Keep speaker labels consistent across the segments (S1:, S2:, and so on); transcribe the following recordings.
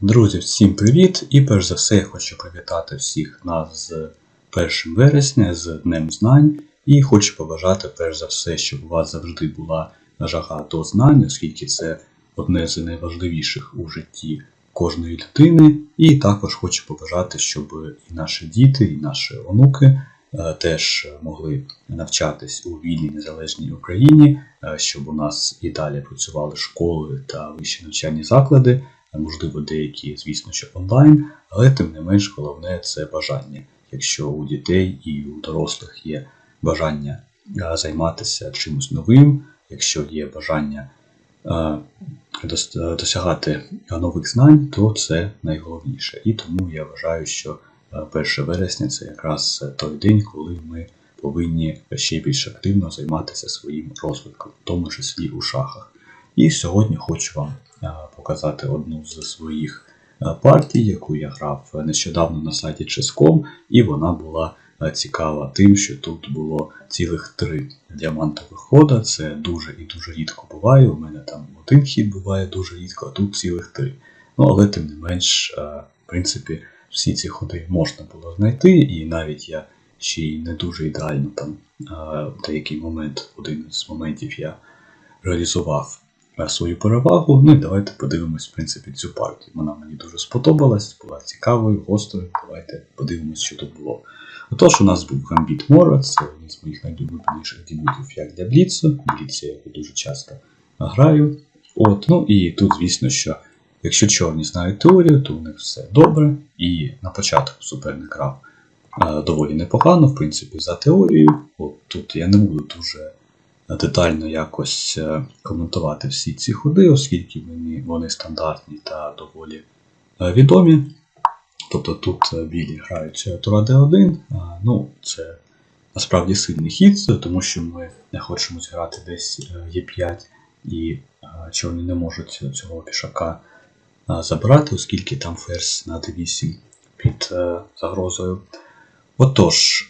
S1: Друзі, всім привіт! І перш за все я хочу привітати всіх нас з 1 вересня, з Днем Знань. І хочу побажати перш за все, щоб у вас завжди була жага до знань, оскільки це одне з найважливіших у житті кожної людини. І також хочу побажати, щоб і наші діти, і наші онуки е, теж могли навчатись у вільній незалежній Україні, е, щоб у нас і далі працювали школи та вищі навчальні заклади можливо, деякі, звісно, що онлайн, але тим не менш головне це бажання. Якщо у дітей і у дорослих є бажання займатися чимось новим, якщо є бажання досягати нових знань, то це найголовніше. І тому я вважаю, що 1 вересня це якраз той день, коли ми повинні ще більш активно займатися своїм розвитком, в тому числі у шахах. І сьогодні хочу вам показати одну з своїх партій, яку я грав нещодавно на сайті Chess.com, і вона була цікава тим, що тут було цілих три діамантових хода. Це дуже і дуже рідко буває. У мене там один хід буває дуже рідко, а тут цілих три. Ну, але тим не менш, в принципі, всі ці ходи можна було знайти, і навіть я ще й не дуже ідеально там деякий момент, один з моментів я реалізував е, свою перевагу. Ну і давайте подивимось, в принципі, цю партію. Вона мені дуже сподобалась, була цікавою, гострою. Давайте подивимось, що тут було. Отож, у нас був Гамбіт Мора, це один з моїх найулюбленіших дебютів як для Бліцу. Бліц я його дуже часто граю. От, ну і тут, звісно, що якщо чорні знають теорію, то у них все добре. І на початку суперник грав е, доволі непогано, в принципі, за теорією. От тут я не буду дуже детально якось е, коментувати всі ці ходи, оскільки вони, вони стандартні та доволі е, відомі. Тобто тут е, білі грають Тура D1, ну це насправді сильний хід, тому що ми не хочемо зіграти десь е, Е5, і чорні не можуть цього пішака забирати, оскільки там ферзь на D8 під загрозою. Отож,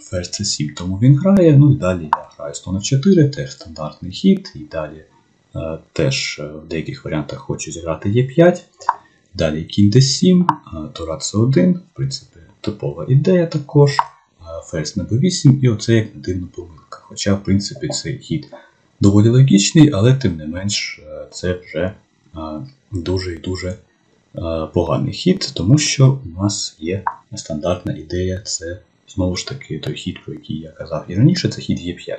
S1: ферзь C7, тому він грає. Ну і далі я граю слон F4, теж стандартний хід, і далі е, теж е, в деяких варіантах хочу зіграти Е5. Далі кінь D7, е, Тура C1, в принципі, типова ідея також. е, Ферзь на B8, і оце як не дивно помилка. Хоча, в принципі, цей хід доволі логічний, але тим не менш це вже дуже і дуже поганий хід, тому що у нас є стандартна ідея, це знову ж таки той хід, про який я казав і раніше, це хід Е5.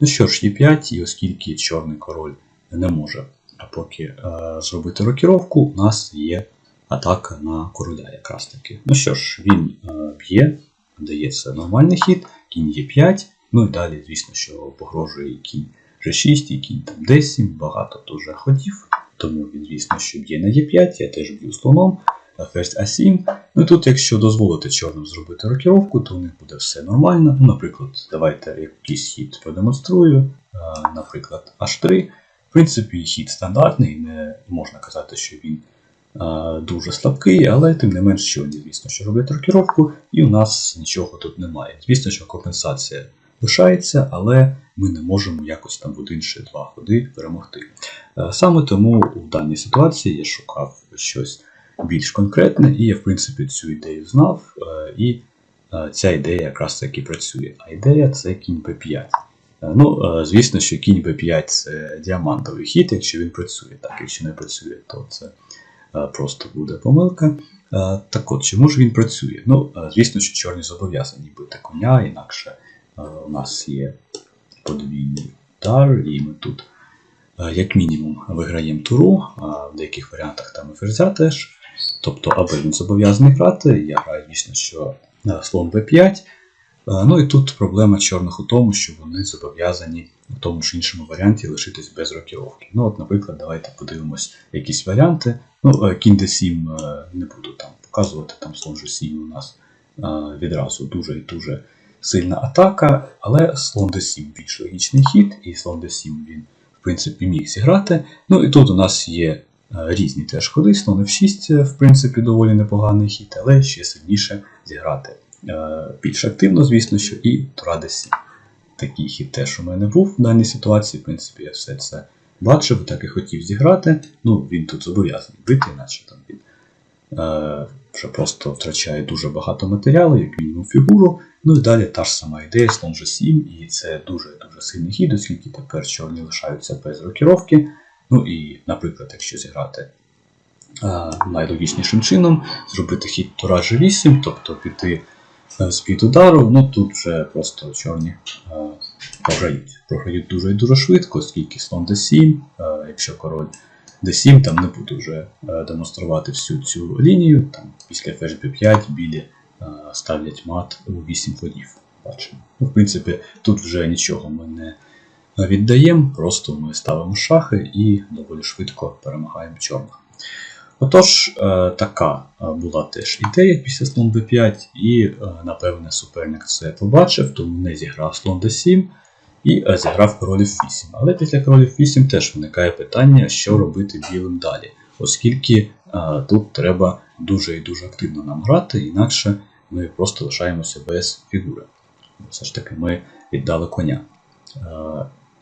S1: Ну що ж, Е5, і оскільки чорний король не може поки е, зробити рокіровку, у нас є атака на короля якраз таки. Ну що ж, він е, б'є, дається нормальний хід, кінь Е5, ну і далі, звісно, що погрожує кінь G6, і кінь там D7, багато дуже ходів, тому він, звісно, що б'є на Е5, я теж б'ю слоном, ферзь А7. Ну і тут, якщо дозволити чорним зробити рокіровку, то у них буде все нормально. Ну, наприклад, давайте якийсь хід продемонструю, наприклад, H3. В принципі, хід стандартний, не можна казати, що він дуже слабкий, але тим не менш, що звісно, що роблять рокіровку, і у нас нічого тут немає. Звісно, що компенсація лишається, але ми не можемо якось там в один чи два ходи перемогти. Саме тому у даній ситуації я шукав щось більш конкретне, і я, в принципі, цю ідею знав, е, і е, ця ідея якраз таки працює. А ідея це кінь P5. Е, Ну, звісно, що кінь B5 це діамантовий хід, якщо він працює. Так, якщо не працює, то це просто буде помилка. Так от, чому ж він працює? Ну, звісно, що чорні зобов'язані бити коня, інакше у нас є подвійний удар, і ми тут, як мінімум, виграємо туру, а в деяких варіантах там і ферзя теж. Тобто, або він зобов'язаний грати, я граю, звісно, що е, слон b5. Е, Ну і тут проблема чорних у тому, що вони зобов'язані в тому чи іншому варіанті лишитись без рокіровки. Ну, от, наприклад, давайте подивимось якісь варіанти. Ну, е, кінь d7 е, не буду там показувати, там слон g7 у нас відразу дуже і дуже сильна атака, але слон d7 більш логічний хід, і слон d7 він, в принципі, міг зіграти. Ну і тут у нас є різні теж ходи, слон f6, в принципі, доволі непоганий хід, але ще сильніше зіграти е, більш активно, звісно, що і Тура D7. Такий хід теж у мене був в даній ситуації. В принципі, я все це бачив, так і хотів зіграти. Ну, він тут зобов'язаний бити, наче там він е, вже просто втрачає дуже багато матеріалу, як мінімум фігуру. Ну і далі та ж сама ідея, слон G7, і це дуже-дуже сильний хід, оскільки тепер чорні лишаються без рокіровки. Ну і, наприклад, якщо зіграти е, найлогічнішим чином, зробити хід Тура G8, тобто піти е, з-під удару, ну тут вже просто чорні е, програють. Програють дуже і дуже швидко, оскільки слон D7, е, якщо король D7, там не буду вже демонструвати всю цю лінію. Там після ферзь B5 білі ставлять мат у 8 ходів. Бачимо. Ну, в принципі, тут вже нічого ми не віддаємо, просто ми ставимо шахи і доволі швидко перемагаємо чорних. Отож, е, така е, була теж ідея після слон b5, і, е, напевне, суперник це побачив, тому не зіграв слон d7 і зіграв королів 8. Але після королів 8 теж виникає питання, що робити білим далі, оскільки тут треба дуже і дуже активно нам грати, інакше ми просто лишаємося без фігури. Все ж таки ми віддали коня.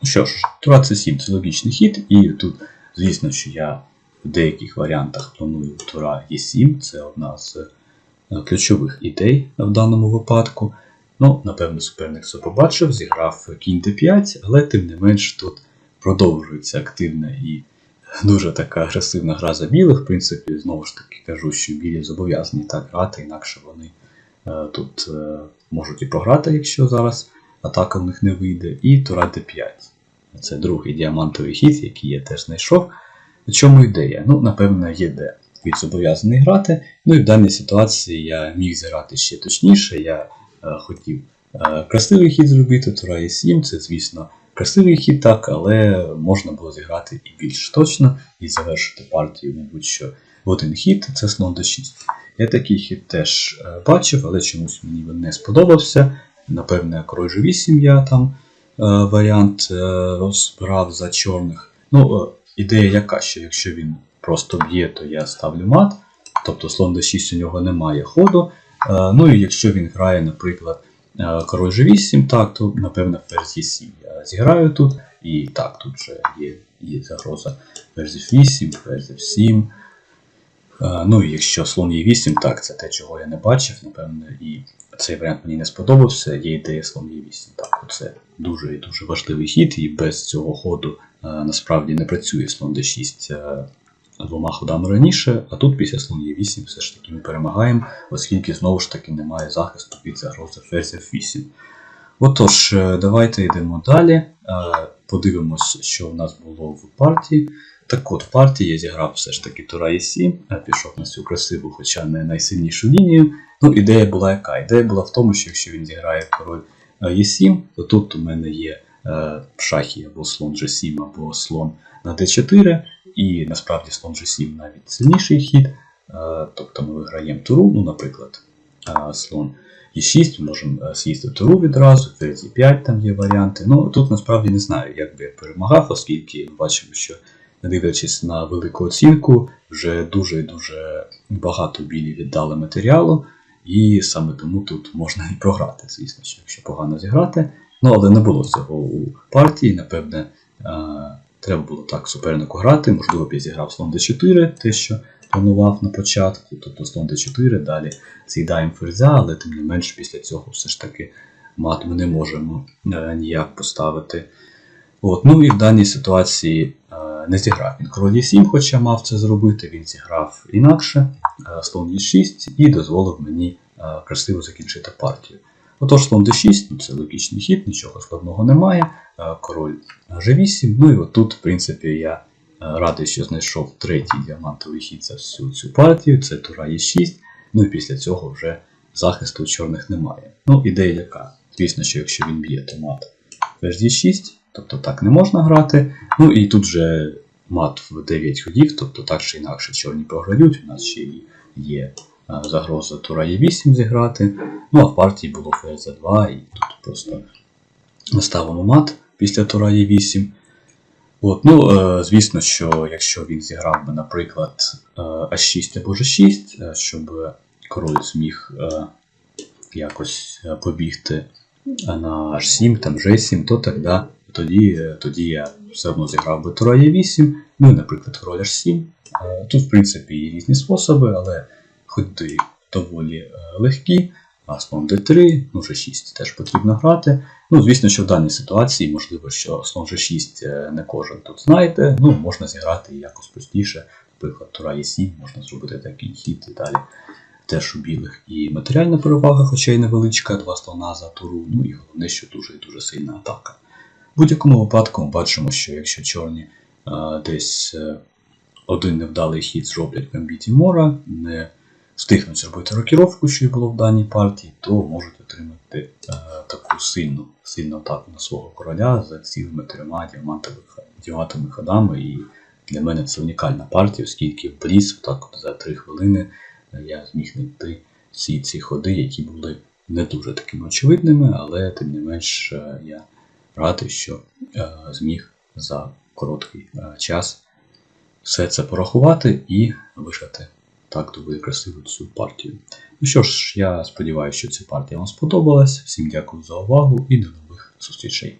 S1: Що ж, Тура c7 це логічний хід, і тут, звісно, що я в деяких варіантах планую Тура e7, це одна з е, ключових ідей в даному випадку. Ну, напевно, суперник це побачив, зіграв кінь d5, але тим не менш тут продовжується активна і дуже така агресивна гра за білих. В принципі, знову ж таки кажу, що білі зобов'язані так грати, інакше вони е, тут е, можуть і програти, якщо зараз атака в них не вийде. І Тура d5. Це другий діамантовий хід, який я теж знайшов. В чому ідея? Ну, напевно, є де він зобов'язаний грати. Ну і в даній ситуації я міг зіграти ще точніше. Я е, хотів е, красивий хід зробити, Тура e 7 це, звісно, красивий хід, так, але можна було зіграти і більш точно, і завершити партію, мабуть, що в один хід це слон d6. Я такий хід теж е, бачив, але чомусь мені він не сподобався. Напевне, король G8 я там варіант е, розбирав за чорних. Ну, е, ідея яка, що якщо він просто б'є, то я ставлю мат, тобто слон d6 у нього немає ходу. Е, ну і якщо він грає, наприклад, е, король G8, так, то напевно ферзь e7 я зіграю тут. І так, тут вже є, є загроза ферзь 8, ферзь 7. Ну і якщо слон Е8, так, це те, чого я не бачив, напевно, і цей варіант мені не сподобався. Є ідея слон Е8. Так, це дуже і дуже важливий хід, і без цього ходу е, насправді не працює слон d6 е, двома ходами раніше, а тут після слон Е8 все ж таки ми перемагаємо, оскільки знову ж таки немає захисту від загрози ферзь F8. Отож, е, давайте йдемо далі. Подивимось, що в нас було в партії. Так от, в партії я зіграв все ж таки Тура Е7, е, пішов на цю красиву, хоча не найсильнішу лінію. Ну, ідея була яка? Ідея була в тому, що якщо він зіграє король е, Е7, то тут у мене є е, шахи або слон G7, або слон на D4, і насправді слон G7 навіть сильніший хід. Е, тобто ми виграємо туру, ну, наприклад, е, слон Е6, ми можемо е, з'їсти туру відразу, ферзь 5 там є варіанти. Ну, тут насправді не знаю, як би я перемагав, оскільки бачимо, що не дивлячись на велику оцінку, вже дуже дуже багато білі віддали матеріалу, і саме тому тут можна і програти, звісно, якщо погано зіграти. Ну, але не було цього у партії, напевне, треба було так супернику грати. Можливо, б я зіграв слон d4, те, що планував на початку, тобто слон d4, далі з'їдаємо ферзя, але тим не менш після цього все ж таки мат ми не можемо е, ніяк поставити. От, ну і в даній ситуації е, не зіграв він король Е7, хоча мав це зробити, він зіграв інакше, е, слон Е6 і дозволив мені е, красиво закінчити партію. Отож, слон d6, ну це логічний хід, нічого складного немає. Король G8. Ну і отут, в принципі, я радий, що знайшов третій діамантовий хід за всю цю партію, це Тура Е6. Ну і після цього вже захисту чорних немає. Ну, ідея яка? Звісно, що якщо він б'є, то мат ферзь d6, тобто так не можна грати. Ну і тут же мат в 9 ходів, тобто так чи інакше чорні програють. У нас ще є е, загроза Тура Е8 зіграти. Ну а в партії було ферзь 2 і тут просто ставимо мат після Тура Е8. От, ну, е, звісно, що якщо він зіграв би, наприклад, е, А6 або G6, е, щоб король зміг е, якось е, побігти на H7, там G7, то тоді, тоді, е, тоді я все одно зіграв би тура Е8, ну і, наприклад, король H7. Е, Тут, в принципі, є різні способи, але ходи доволі е, легкі. А слон d3, ну G6 теж потрібно грати. Ну, звісно, що в даній ситуації можливо, що слон G6 е, не кожен тут знайде. Ну, можна зіграти якось простіше. Наприклад, тура Е7, можна зробити такий хід і далі. Теж у білих і матеріальна перевага, хоча й невеличка, два слона за туру. Ну і головне, що дуже і дуже сильна атака. В будь-якому випадку ми бачимо, що якщо чорні е, десь е, один невдалий хід зроблять гамбіті Мора, не встигнуть зробити рокіровку, що й було в даній партії, то можуть отримати е, таку сильну, сильну атаку на свого короля за цілими трьома діамантовими ходами. І для мене це унікальна партія, оскільки в Бріз, так за 3 хвилини я зміг знайти всі ці ходи, які були не дуже такими очевидними, але тим не менш е, я радий, що е, зміг за короткий е, час все це порахувати і вишати так доволі красиву цю партію. Ну що ж, я сподіваюся, що ця партія вам сподобалась. Всім дякую за увагу і до нових зустрічей.